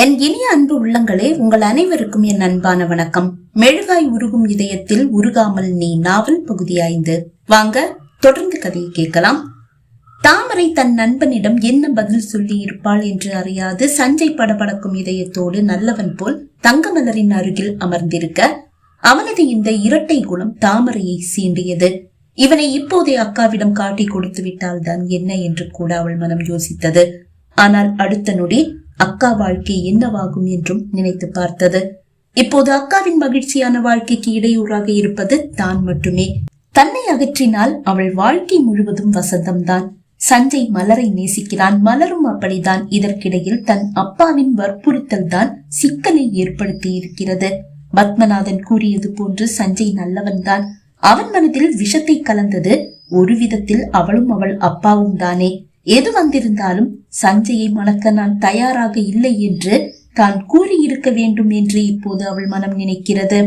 என் இனிய அன்பு உள்ளங்களே உங்கள் அனைவருக்கும் என் அன்பான வணக்கம். மெழுகாய் உருகும் இதயத்தில் உருகாமல் நீ நாவல் பகுதி ஐந்து. வாங்க தொடர்ந்து கதையை கேட்கலாம். தாமரை தன் நண்பனிடம் என்ன பதில் சொல்லி இருப்பாள் என்று அறியாது சஞ்சய் படபடக்கும் இதயத்தோடு நல்லவன் போல் தங்கமலரின் அருகில் அமர்ந்திருக்க அவனது இந்த இரட்டை குணம் தாமரையை சீண்டியது. இவனை இப்போதே அக்காவிடம் காட்டி கொடுத்து விட்டால்தான் என்ன என்று கூட அவள் மனம் யோசித்தது. ஆனால் அடுத்த நொடி அக்கா வாழ்க்கை என்னவாகும் என்றும் நினைத்து பார்த்தது. இப்போது அக்காவின் மகிழ்ச்சியான வாழ்க்கைக்கு இடையூறாக இருப்பது தான் மட்டுமே. தன்னை அகற்றினால் அவள் வாழ்க்கை முழுவதும் வசந்தம்தான். சஞ்சய் மலரை நேசிக்கிறான். மலரும் அப்படிதான். இதற்கிடையில் தன் அப்பாவின் வற்புறுத்தல் தான் சிக்கலை ஏற்படுத்தி இருக்கிறது. பத்மநாதன் கூறியது போன்று சஞ்சய் நல்லவன்தான். அவன் மனதில் விஷத்தை கலந்தது. ஒரு விதத்தில் அவளும் அவள் அப்பாவும் தானே எது வந்திருந்தாலும் சஞ்சயை மணக்க நான் தயாராக இல்லை என்று தான் கூறியிருக்க வேண்டும் என்று இப்போது அவள் மனம் நினைக்கிறது.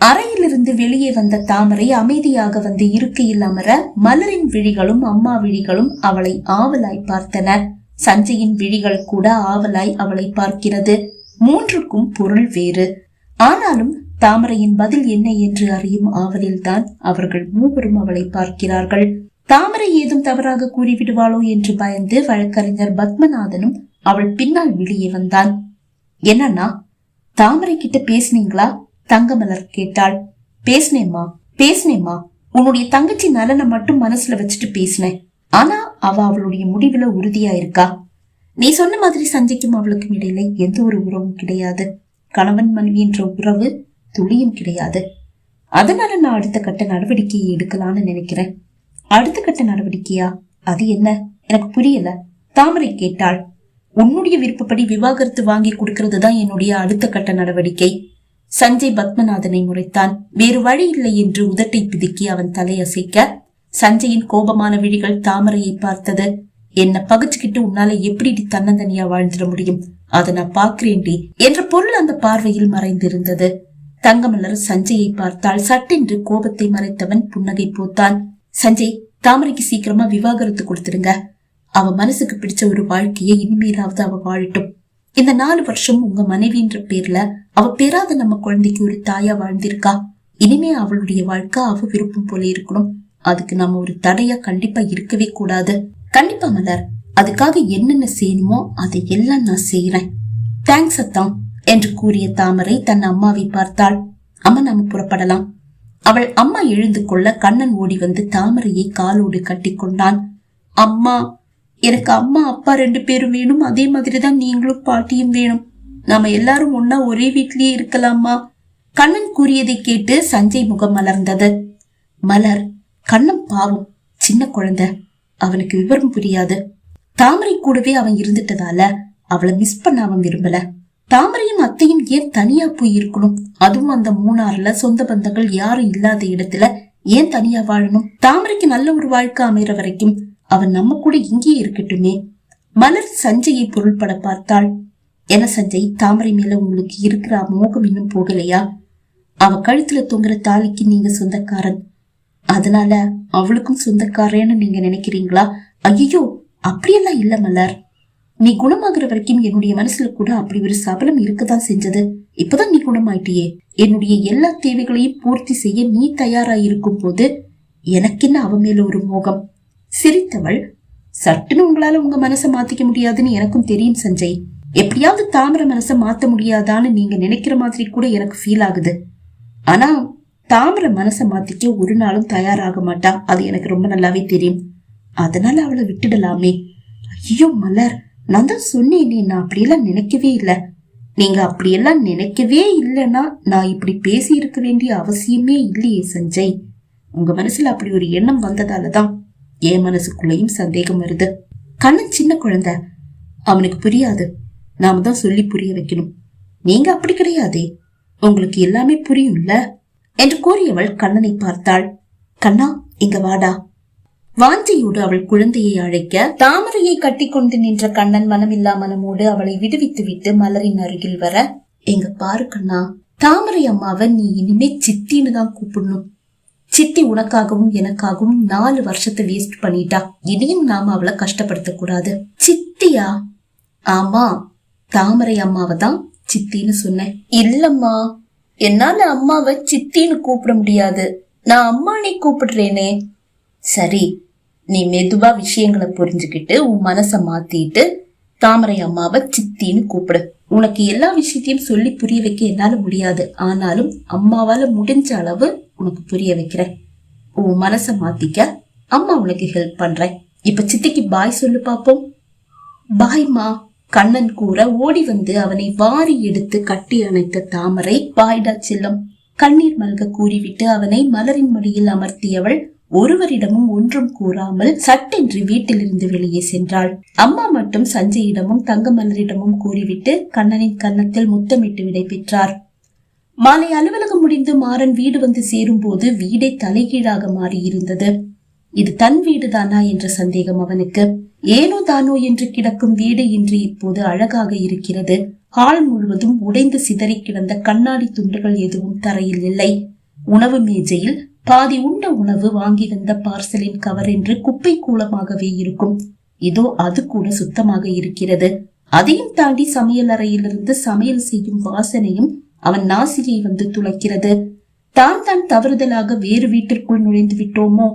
அறையிலிருந்து வெளியே வந்த தாமரை அமைதியாக வந்து இருக்கையில் அமர மலரின் விழிகளும் அம்மா விழிகளும் அவளை ஆவலாய் பார்த்தன. சஞ்சயின் விழிகள் கூட ஆவலாய் அவளை பார்க்கிறது. மூன்றுக்கும் பொருள் வேறு. ஆனாலும் தாமரையின் பதில் என்ன என்று அறியும் ஆவலில்தான் அவர்கள் மூவரும் அவளை பார்க்கிறார்கள். தாமரை ஏதும் தவறாக கூறிவிடுவாளோ என்று பயந்து வழக்கறிஞர் பத்மநாதனும் அவள் பின்னால் வெளியே வந்தான். என்னன்னா தாமரை கிட்ட பேசுனீங்களா? தங்கமலர் கேட்டாள். பேசினேம்மா பேசினேம்மா. உன்னுடைய தங்கச்சி நலனை மட்டும் மனசுல வச்சுட்டு பேசினேன். ஆனா அவ அவளுடைய முடிவுல உறுதியா இருக்கா நீ சொன்ன மாதிரி சஞ்சய்க்கும் அவளுக்கும் இடையில எந்த ஒரு உறவும் கிடையாது. கணவன் மனைவி என்ற உறவு துளியும் கிடையாது. அதனால நான் அடுத்த கட்ட நடவடிக்கையை எடுக்கலாம்னு நினைக்கிறேன். அடுத்த கட்ட நடவடிக்கையா? அது என்ன? எனக்கு புரியல. தாமரை கேட்டாள். உன்னுடைய விருப்பப்படி விவாகரத்து வாங்கி கொடுக்கிறது தான் என்னுடைய அடுத்த கட்ட நடவடிக்கை. சஞ்சய் பத்மநாதனை முறைத்தான். வேறு வழி இல்லை என்று உதட்டை பிதுக்கி அவன் தலையசைக்க சஞ்சயின் கோபமான விழிகள் தாமரையை பார்த்தது. என்ன பகிச்சுக்கிட்டு உன்னால எப்படி தன்னந்தனியா வாழ்ந்துட முடியும்? அதை நான் பாக்குறேன்டி என்ற பொருள் அந்த பார்வையில் மறைந்திருந்தது. தங்கமலர் சஞ்சயை பார்த்தால் சட்டென்று கோபத்தை மறைத்தவன் புன்னகை போத்தான். சஞ்சய் தாமரைக்கு சீக்கிரமா விவாகரத்து கொடுத்துருங்க அவ மனசுக்கு பிடிச்ச ஒரு வாழ்க்கையை இனிமேலாவது அவ வாழட்டும். இந்த நாலு வருஷம் உங்க மனைவின்ற பேர்ல அவ பெறாத நம்ம குழந்தைக்கு ஒரு தாயா வாழ்ந்திருக்கா? இனிமே அவளுடைய வாழ்க்கை அவ விருப்பம் போல இருக்கணும். அதுக்கு நம்ம ஒரு தடையா கண்டிப்பா இருக்கவே கூடாது. கண்டிப்பா மலர். அதுக்காக என்னென்ன செய்யணுமோ அதை எல்லாம் நான் செய்யறேன் தேங்க்ஸ் அத்தான் என்று கூறிய தாமரை தன் அம்மாவை பார்த்தாள். அம்மா நாம புறப்படலாம். அவள் அம்மா எழுந்து கொள்ள கண்ணன் ஓடி வந்து தாமரையை காலோடு கட்டி கொண்டான் அம்மா எனக்கு அம்மா அப்பா ரெண்டு பேரும் வேணும். அதே மாதிரிதான் நீங்களும் பாட்டியும் வேணும். நாம எல்லாரும் ஒன்னா ஒரே வீட்லயே இருக்கலாமா? கண்ணன் கூறியதை கேட்டு சஞ்சய் முகம் மலர்ந்தது. மலர் கண்ணன் பாவம். சின்ன குழந்தை. அவனுக்கு விவரம் புரியாது. தாமரை கூடவே அவன் இருந்துட்டதால அவளை மிஸ் பண்ண அவன் விரும்பல. தாமரையும் அத்தையும் ஏன் தனியா போய் இருக்கணும் அதுவும் அந்த மூணாறுல சொந்த பந்தங்கள் யாரும் இல்லாத இடத்துல ஏன் தனியா வாழணும்? தாமரைக்கு நல்ல ஒரு வாழ்க்கை அமைற வரைக்கும் அவன் நம்ம கூட இங்கேயே இருக்கட்டுமே. மலர் சஞ்சயை பொருள்பட பார்த்தாள். என்ன சஞ்சய் தாமரை மேல உங்களுக்கு இருக்கிற மோகம் இன்னும் போகலையா? அவ கழுத்துல தொங்குற தாலிக்கு நீங்க சொந்தக்காரன். அதனால அவளுக்கும் சொந்தக்காரன்னு நீங்க நினைக்கிறீங்களா? ஐயோ அப்படியெல்லாம் இல்ல மலர். நீ குணமாகிற வரைக்கும் என்னுடைய மனசுல கூட அப்படி ஒரு சபலம் இருக்கதான் செஞ்சது. இப்பதான் நீ குணமாயிட்டியே. என்னுடைய எல்லா தேவைகளையும் பூர்த்தி செய்ய நீ தயாரா இருக்கும் போது எனக்கென்ன அவ மேல ஒரு மோகம்? சிரித்தவள் சட்டுன்னு உங்களால உங்க மனசை மாத்திக்க முடியாதுன்னு எனக்கும் தெரியும் சஞ்சய். எப்படியாவது தாமர மனசை மாத்த முடியாதான்னு நீங்க நினைக்கிற மாதிரி கூட எனக்கு ஃபீல் ஆகுது. ஆனா தாமர மனசை மாத்திக்க ஒரு நாளும் தயாராக மாட்டா. அது எனக்கு ரொம்ப நல்லாவே தெரியும். அதனால அவளை விட்டுடலாமே. ஐயோ மலர். நான் தான் சொன்னேனே நான் அப்படியெல்லாம் நினைக்கவே இல்லை. நீங்க அப்படியெல்லாம் நினைக்கவே இல்லைன்னா நான் இப்படி பேசி இருக்க வேண்டிய அவசியமே இல்லையே சஞ்சய். உங்க மனசுல அப்படி ஒரு எண்ணம் வந்ததாலதான் என் மனசுக்குள்ளேயும் சந்தேகம் வருது. கண்ணன் சின்ன குழந்தை. அவனுக்கு புரியாது. நாம தான் சொல்லி புரிய வைக்கணும். நீங்க அப்படி கிடையாதே. உங்களுக்கு எல்லாமே புரியும்ல? என்று கூறியவள் கண்ணனை பார்த்தாள். கண்ணா இங்க வாடா. வாஞ்சியோடு அவள் குழந்தையை அழைக்க தாமரையை கட்டிக்கொண்டு நின்ற கண்ணன் மனமில்லா மனமோடு அவளை விடுவித்து விட்டு மலரின் அருகில் வர எங்க பாரு கண்ணா தாமரை அம்மாவை நீ இனிமே சித்தின்னு தான் கூப்பிடணும். சித்தி உனக்காகவும் எனக்காகவும் நாலு வருஷத்தை வேஸ்ட் பண்ணிட்டா. இனியும் நாம அவளை கஷ்டப்படுத்த கூடாது. சித்தியா? ஆமா தாமரை அம்மாவை தான் சித்தின்னு சொன்னேன். இல்லம்மா என்னால அம்மாவை சித்தின்னு கூப்பிட முடியாது. நான் அம்மானே கூப்பிடுறேனே. சரி நீ மெதுவா விஷயங்களை புரிஞ்சுக்கிட்டு உன் மனசை மாத்திட்டு தாமரை அம்மாவை சித்தின்னு கூப்பிடு. உனக்கு எல்லா விஷயத்தையும் சொல்லி புரிய வைக்க என்னால முடியாது. ஆனாலும் அம்மாவால முடிஞ்ச அளவு உனக்கு புரிய வைக்கிறேன். உன் மனசை மாத்திக்க அம்மா உனக்கு ஹெல்ப் பண்றேன். இப்ப சித்திக்கு பாய் சொல்லு பாப்போம். பாய்மா கண்ணன் கூற ஓடி வந்து அவனை வாரி எடுத்து கட்டி அணைத்த தாமரை பாய்டா செல்லம். கண்ணீர் மல்க கூறிவிட்டு அவனை மலரின் மடியில் அமர்த்தியவள் ஒருவரிடமும் ஒன்றும் கூறாமல் சட்டென்று வீட்டிலிருந்து வெளியே சென்றாள். அம்மா மட்டும் சஞ்சயிடமும் தங்கமலரிடமும் கூறிவிட்டு கண்ணனின் கன்னத்தில் முத்தமிட்டு விடை பெற்றார். மாலை அலுவலகம் முடிந்து மாறன் வீடு வந்து சேரும் போது வீடே தலைகீழாக மாறியிருந்தது. இது தன் வீடு தானா என்ற சந்தேகம் அவனுக்கு. ஏனோ தானோ என்று கிடக்கும் வீடு இன்று இப்போது அழகாக இருக்கிறது. ஹால் முழுவதும் உடைந்து சிதறி கிடந்த கண்ணாடி துண்டுகள் எதுவும் தரையில் இல்லை. உணவு மேஜையில் பாதி உண்ட உணவு வாங்கி வந்த பார்சலின் கவர் என்று குப்பை கூலமாகவே இருக்கும். இதோ அது கூட சுத்தமாக இருக்கிறது. அதையும் தாண்டி சமையல் அறையிலிருந்து சமையல் செய்யும் வாசனையும் அவன் நாசிரியை வந்து துளைக்கிறது. தான் தான் தவறுதலாக வேறு வீட்டிற்குள் நுழைந்து விட்டோமோ?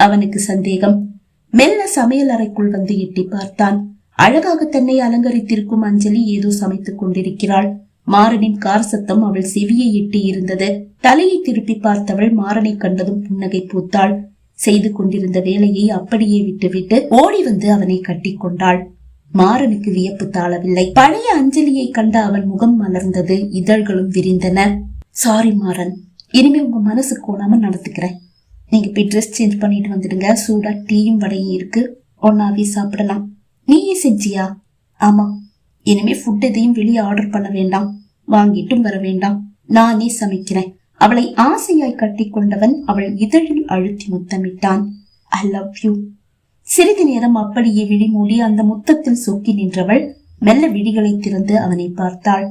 அவனுக்கு சந்தேகம். மெல்ல சமையல் அறைக்குள் வந்து எட்டி பார்த்தான். அழகாக தன்னை அலங்கரித்திருக்கும் அஞ்சலி ஏதோ சமைத்துக் கொண்டிருக்கிறாள். மாறனின் கார் சத்தம் அவள் செவியை எட்டி இருந்தது. தலையை திருப்பி பார்த்தவள் மாறனை கண்டதும் புன்னகை பூத்தாள். செய்து கொண்டிருந்த வேலையை அப்படியே விட்டுவிட்டு ஓடி வந்து அவனை கட்டி கொண்டாள். மாறனுக்கு வியப்பு தாழவில்லை. பழைய அஞ்சலியை கண்ட அவன் முகம் மலர்ந்தது. இதழ்களும் விரிந்தன. சாரி மாறன். இனிமே உங்க மனசு கோணாம நடத்துக்கிறேன் நீங்க போய் ட்ரெஸ் சேஞ்ச் பண்ணிட்டு வந்துடுங்க. சூடா டீயும் வடையும் இருக்கு. ஒன்னாவே சாப்பிடலாம். நீயே செஞ்சியா? ஆமா. இனிமே ஃபுட் எதையும் வெளியே ஆர்டர் பண்ண வேண்டாம். வாங்கிட்டும் வர வேண்டாம். நானே சமைக்கிறேன். அவளை ஆசையாய் கட்டி கொண்டவன் அவள் இதழில் அழுத்தி முத்தமிட்டான். ஐ லவ் யூ சிறிது நேரம் அப்படியே விழி மூடி அந்த முத்தத்தில் சொக்கி நின்றவள் மெல்ல விழிகளை திறந்து அவனை பார்த்தாள்.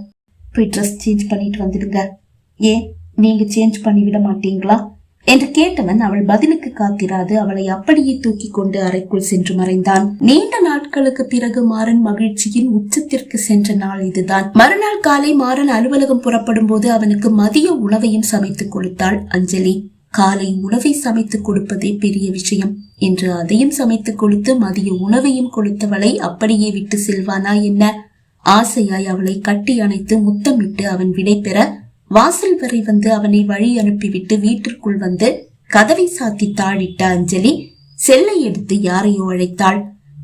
போய் ட்ரெஸ் சேஞ்ச் பண்ணிட்டு வந்துடுங்க. ஏன்? நீங்க சேஞ்ச் பண்ணி விட மாட்டீங்களா? என்று கேட்டவன் அவள் பதிலுக்கு காத்திராது அவளை அப்படியே தூக்கி கொண்டு அறைக்குள் சென்று மறைந்தான். நீண்ட நாட்களுக்கு பிறகு மாறன் மகிழ்ச்சியின் உச்சத்திற்கு சென்ற நாள் இதுதான். மறுநாள் காலை மாறன் அலுவலகம் புறப்படும் போது அவனுக்கு மதிய உணவையும் சமைத்துக் கொடுத்தாள். அஞ்சலி காலை உணவை சமைத்துக் கொடுப்பதே பெரிய விஷயம். என்று அதையும் சமைத்துக் கொடுத்து மதிய உணவையும் கொடுத்தவளை அப்படியே விட்டு செல்வானா என்ன? ஆசையாய் அவளை கட்டி அணைத்து முத்தமிட்டு அவன் விடை பெற வாசல் வரை வந்து அவனை வழி அனுப்பிவிட்டு வீட்டிற்குள் வந்து கதவை சாத்தி தாழிட்ட அஞ்சலி செல்லை எடுத்து யாரையோ அழைத்தாள்.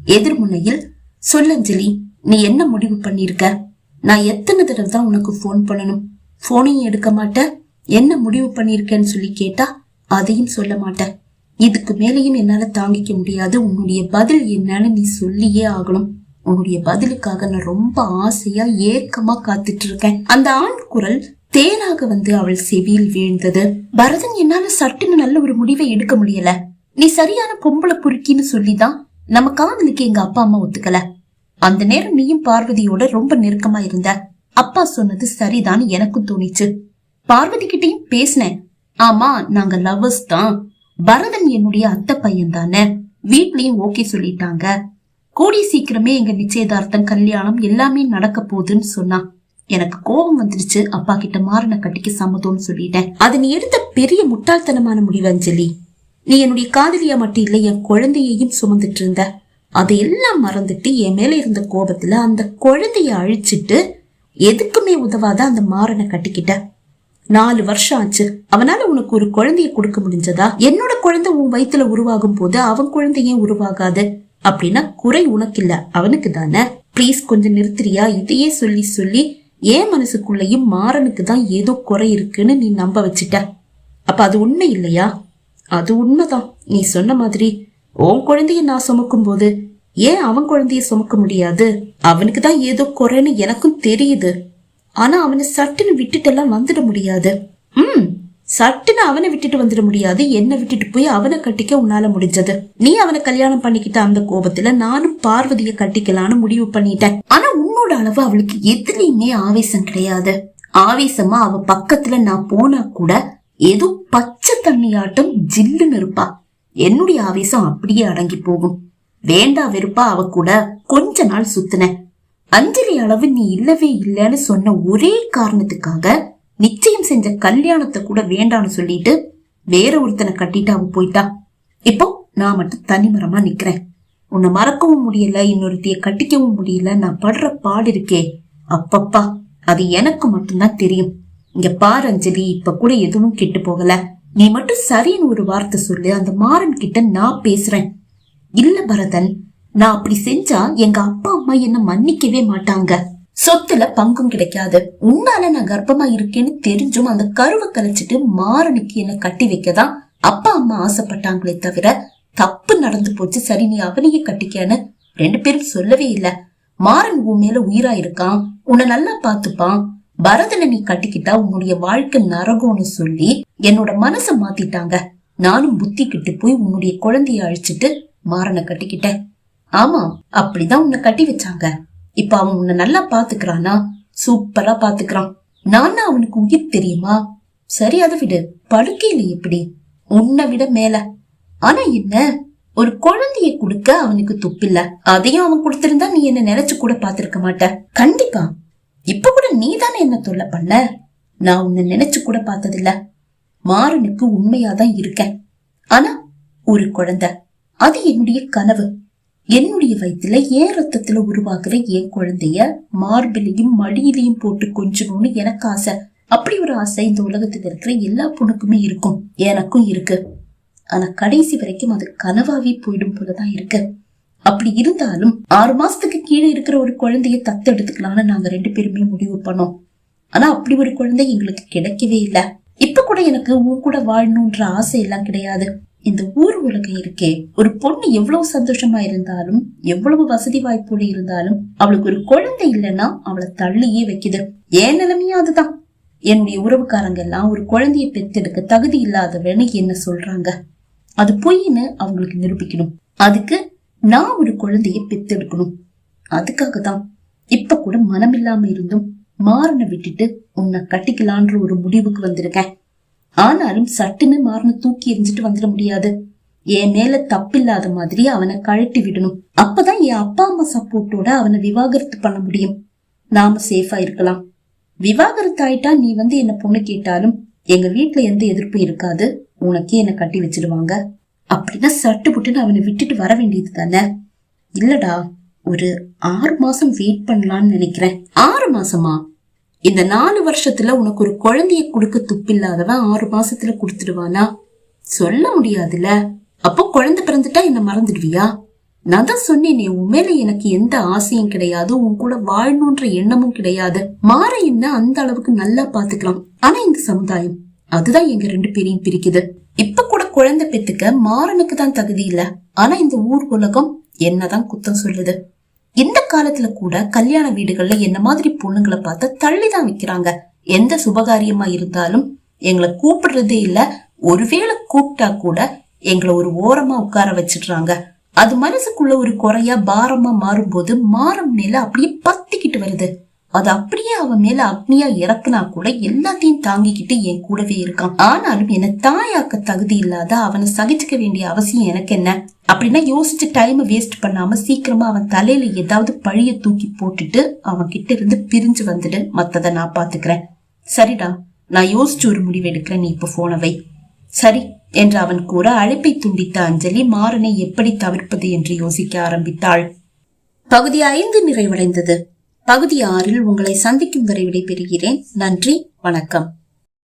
எதிர்முனையில் சொல்லஞ்சலி நீ என்ன முடிவு பண்ணிருக்க நான் எத்தனை தடவை தான் உனக்கு போன் பண்ணணும்? போனையும் எடுக்க மாட்டேன் என்ன முடிவு பண்ணிருக்கேன்னு சொல்லி கேட்டா அதையும் சொல்ல மாட்டேன் இதுக்கு மேலேயும் என்னால தாங்கிக்க முடியாது. உன்னுடைய பதில் என்னன்னு நீ சொல்லியே ஆகணும். உன்னுடைய பதிலுக்காக நான் ரொம்ப ஆசையா ஏக்கமா காத்துட்டு இருக்கேன். அந்த ஆண் குரல் தேனாக வந்து அவள் செவியில் வீழ்ந்தது. பரதன் என்னால சட்டுன்னு நல்ல ஒரு முடிவை எடுக்க முடியல. நீ சரியான பொம்பளை புருக்கின்னு சொல்லிதான் நம்ம காதலுக்கு எங்க அப்பா அம்மா ஒத்துக்கல. அந்த நேரம் நீயும் பார்வதியோட ரொம்ப நெருக்கமா இருந்த. அப்பா சொன்னது சரிதான் எனக்கும் தோணிச்சு. பார்வதி கிட்டையும் பேசினேன். ஆமா நாங்க லவ்வர்ஸ் தான். பரதன் என்னுடைய அத்தை பையன் தானே. வீட்லயும் ஓகே சொல்லிட்டாங்க. கூடிய சீக்கிரமே எங்க நிச்சயதார்த்தம் கல்யாணம் எல்லாமே நடக்க போகுதுன்னு சொன்னான். எனக்கு கோபம் வந்துருச்சு. அப்பா கிட்ட மாறின கட்டிக்கு சம்மதம்னு சொல்லிட்டேன். அது நீ எடுத்த பெரிய முட்டாள்தனமான முடிவு அஞ்சலி. நீ என்னுடைய காதலியா மட்டும் இல்லை என் குழந்தையையும் சுமந்துட்டு இருந்த. அதையெல்லாம் மறந்துட்டு என் மேல இருந்த கோபத்துல அந்த குழந்தைய அழிச்சிட்டு எதுக்குமே உதவாத அந்த மாறனை கட்டிக்கிட்ட. நாலு வருஷம் ஆச்சு. அவனால உனக்கு ஒரு குழந்தைய கொடுக்க முடிஞ்சதா? என்னோட குழந்தை உன் வயித்துல உருவாகும் போது அவன் குழந்தையே உருவாகாது? அப்படின்னா குறை உனக்கு இல்ல அவனுக்கு தானே. ப்ளீஸ் கொஞ்சம் நிறுத்துறியா? இதையே சொல்லி சொல்லி ஏன் மனசுக்குள்ளேயும் மாறனுக்கு தான் ஏதோ குறை இருக்குன்னு நீ நம்ப வச்சிட்ட. அப்ப அது உண்மை இல்லையா? அது உண்மைதான். நீ சொன்ன மாதிரி உன் குழந்தைய நான் சுமக்கும் போது ஏன் அவன் குழந்தைய சுமக்க முடியாது? அவனுக்கு தான் ஏதோ குறைன்னு எனக்கும் தெரியுது. ஆனா அவனை சட்டுன்னு விட்டுட்டெல்லாம் வந்துட முடியாது. ம் சட்டுன்னு அவனை விட்டுட்டு வந்துட முடியாது. என்ன விட்டுட்டு போய் அவனை கட்டிக்க உன்னால முடிஞ்சது. நீ அவனை கல்யாணம் பண்ணிக்கிட்ட அந்த கோபத்துல நானும் பார்வதிய கட்டிக்கலான்னு முடிவு பண்ணிட்டேன். ஆனா உன்னோட அளவு அவளுக்கு எதுலையுமே ஆவேசம் கிடையாது. ஆவேசமா அவ பக்கத்துல நான் போனா கூட ஏதோ பச்சை தண்ணியாட்டம் ஜில்லுன்னு இருப்பா. என்னுடைய ஆவேசம் அப்படியே அடங்கி போகும். வேண்டா வெறுப்பா அவ கூட கொஞ்ச நாள் சுத்தின அஞ்சலி அளவு நீ இல்லவே இல்லைன்னு சொன்ன ஒரே காரணத்துக்காக நிச்சயம் செஞ்ச கல்யாணத்தை கூட வேண்டான்னு சொல்லிட்டு வேற ஒருத்தனை கட்டிட்டு அவ போயிட்டா. இப்போ நான் மட்டும் தனிமரமா நிக்கிறேன். உன்னை மறக்கவும் முடியல இன்னொருத்தைய கட்டிக்கவும் முடியல நான் படுற பாடு இருக்கே. அப்பப்பா அது எனக்கு மட்டும்தான் தெரியும். இங்க பார் அஞ்சலி இப்ப கூட எதுவும் கெட்டு போகல. நீ மட்டும் சரின்னு ஒரு வார்த்தை சொல்லு அந்த மாறன் கிட்ட நான் பேசுறேன். இல்ல பரதன் நான் அப்படி செஞ்சா எங்க அப்பா அம்மா என்ன மன்னிக்கவே மாட்டாங்க. சொத்துல பங்கும் கிடைக்காது. உன்னால நான் கர்ப்பமா இருக்கேன்னு தெரிஞ்சும் அந்த கருவை கலைச்சிட்டு மாறனுக்கு என்ன கட்டி வைக்கதான் அப்பா அம்மா ஆசைப்பட்டாங்களே தவிர தப்பு நடந்து போச்சு சரி நீ அவனையே கட்டிக்கன்னு ரெண்டு பேரும் சொல்லவே இல்ல. மாறன் உன் மேல உயிரா இருக்கான் உன்னை நல்லா பாத்துப்பான் பரதனை நீ கட்டிக்கிட்டா உன்னுடைய வாழ்க்கை நரகம்னு சொல்லி என்னோட மனச மாத்திட்டாங்க. நானும் புத்தி கிட்டு போய் உன்னுடைய குழந்தைய அழிச்சிட்டு மாறனை கட்டிக்கிட்டேன். ஆமா அப்படிதான் உன்னை கட்டி வச்சாங்க. இப்ப அவன் உன்னை நல்லா பாத்துக்கிறானா சூப்பரா பாத்துக்கிறான் நானா அவனுக்கு உயிர் தெரியுமா? சரி அதை விடு. படுக்கையில எப்படி? உன்னை விட மேல. ஆனா என்ன? ஒரு குழந்தைய கொடுக்க அவனுக்கு துப்பில்ல. அதையும் அவன் கொடுத்திருந்தா நீ என்ன நினைச்சு கூட பாத்திருக்க மாட்ட. கண்டிப்பா. இப்ப கூட நீ தானே என்ன தொல்லை பண்ண? நான் உன்னை நினைச்சு கூட பார்த்ததில்ல. மாறனுக்கு உண்மையாதான் இருக்கேன். ஆனா ஒரு குழந்தை அது என்னுடைய கனவு. என்னுடைய வயித்துல ஏன் ரத்தத்துல உருவாக்குற என் குழந்தைய மார்பிலையும் மடியிலையும் போட்டு கொஞ்சணும்னு எனக்கு ஆசை. அப்படி ஒரு ஆசை இந்த உலகத்துல இருக்கிற எல்லா பொண்ணுக்குமே இருக்கும். எனக்கும் இருக்கு. ஆனா கடைசி வரைக்கும் அது கனவாவே போயிடும் போலதான் இருக்கு. அப்படி இருந்தாலும் ஆறு மாசத்துக்கு கீழே இருக்கிற ஒரு குழந்தைய தத்து எடுத்துக்கலாம்னு நாங்க ரெண்டு பேருமே முடிவு பண்ணோம். ஆனா அப்படி ஒரு குழந்தை எங்களுக்கு கிடைக்கவே இல்ல. இப்ப கூட எனக்கு உன் கூட வாழணும்ன்ற ஆசை எல்லாம் கிடையாது. இந்த ஊர் உலகம் இருக்கே ஒரு பொண்ணு எவ்வளவு சந்தோஷமா இருந்தாலும் எவ்வளவு வசதி வாய்ப்போடு இருந்தாலும் அவளுக்கு ஒரு குழந்தை இல்லைன்னா அவளை தள்ளியே வைக்குது. ஏன் நிலைமையும் அதுதான். என்னுடைய உறவுக்காரங்க எல்லாம் ஒரு குழந்தைய பெத்தெடுக்க தகுதி இல்லாதவன்னு என்ன சொல்றாங்க? அது பொய்ன்னு அவங்களுக்கு நிரூபிக்கணும். அதுக்கு நான் ஒரு குழந்தைய பெத்தெடுக்கணும் அதுக்காக தான் இப்ப கூட மனம் இல்லாம இருந்தும் மாறனை விட்டுட்டு உன்னை கட்டிக்கலான்ற ஒரு முடிவுக்கு வந்திருக்கேன். ஆனாலும் சட்டுன்னு மாறனை தூக்கி எரிஞ்சிட்டு வந்துட முடியாது. என் மேல தப்பில்லாத மாதிரி அவனை கழட்டி விடணும். அப்பதான் என் அப்பா அம்மா சப்போர்ட்டோட அவனை விவாகரத்து பண்ண முடியும். நாம சேஃபா இருக்கலாம். விவாகரத்து ஆயிட்டா நீ வந்து என்ன பொண்ணு கேட்டாலும் எங்க வீட்டுல எந்த எதிர்ப்பும் இருக்காது. உனக்கே என்ன கட்டி வச்சிடுவாங்க அப்படின்னா சட்டு புட்டுன்னு அவனை விட்டுட்டு வர வேண்டியது தானே? இல்லடா ஒரு ஆறு மாசம் வெயிட் பண்ணலாம்னு நினைக்கிறேன். ஆறு மாசமா? இந்த நாலு வருஷத்துல உனக்கு ஒரு குழந்தைய கொடுக்க துப்பில்லாதவன் ஆறு மாசத்துல கொடுத்துடுவானா? சொல்ல முடியாதுல்ல. அப்போ குழந்தை பிறந்துட்டா என்ன மறந்துடுவியா? நான் தான் நீ உண்மையில எனக்கு எந்த ஆசையும் கிடையாது உன் கூட வாழணுன்ற எண்ணமும் கிடையாது. மாற அந்த அளவுக்கு நல்லா பாத்துக்கலாம். ஆனா இந்த சமுதாயம் அதுதான் எங்க ரெண்டு பேரையும் பிரிக்குது. இப்ப கூட குழந்தை பெத்துக்க மாறனுக்கு தான் தகுதி இல்ல. ஆனா இந்த ஊர் உலகம் என்னதான் குத்தம் சொல்லுது. இந்த காலத்துல கூட கல்யாண வீடுகள்ல என்ன மாதிரி பொண்ணுங்களை பார்த்து தள்ளிதான் வைக்கிறாங்க. எந்த சுபகாரியமா இருந்தாலும் எங்களை கூப்பிடுறதே இல்ல ஒருவேளை கூப்பிட்டா கூட எங்களை ஒரு ஓரமா உட்கார வச்சிடுறாங்க. அது மனசுக்குள்ள ஒரு குறையா பாரமா மாறும்போது மாறம் மேல அப்படியே பத்திக்கிட்டு வருது. அது அப்படியே அவன் மேல அக்னியா இறக்குனா கூட எல்லாத்தையும் தாங்கிக்கிட்டு என் கூடவே இருக்கான். ஆனாலும் என்ன தாயாக்க தகுதி இல்லாத அவனை சகிச்சுக்க வேண்டிய அவசியம் எனக்கு என்ன? அப்படின்னா யோசிச்சு டைம் வேஸ்ட் பண்ணாம சீக்கிரமா அவன் தலையில ஏதாவது பழிய தூக்கி போட்டுட்டு அவன் கிட்ட இருந்து பிரிஞ்சு வந்துட்டு மத்ததை நான் பாத்துக்கிறேன். சரிடா நான் யோசிச்சு ஒரு முடிவு எடுக்கிறேன். நீ இப்ப போனவை சரி என்று அவன் கூற அழைப்பை துண்டித்த அஞ்சலி மாறனை எப்படி தவிர்ப்பது என்று யோசிக்க ஆரம்பித்தாள். பகுதி ஐந்து நிறைவடைந்தது. பகுதி ஆறில் உங்களை சந்திக்கும் வரை விடைபெறுகிறேன். நன்றி வணக்கம்.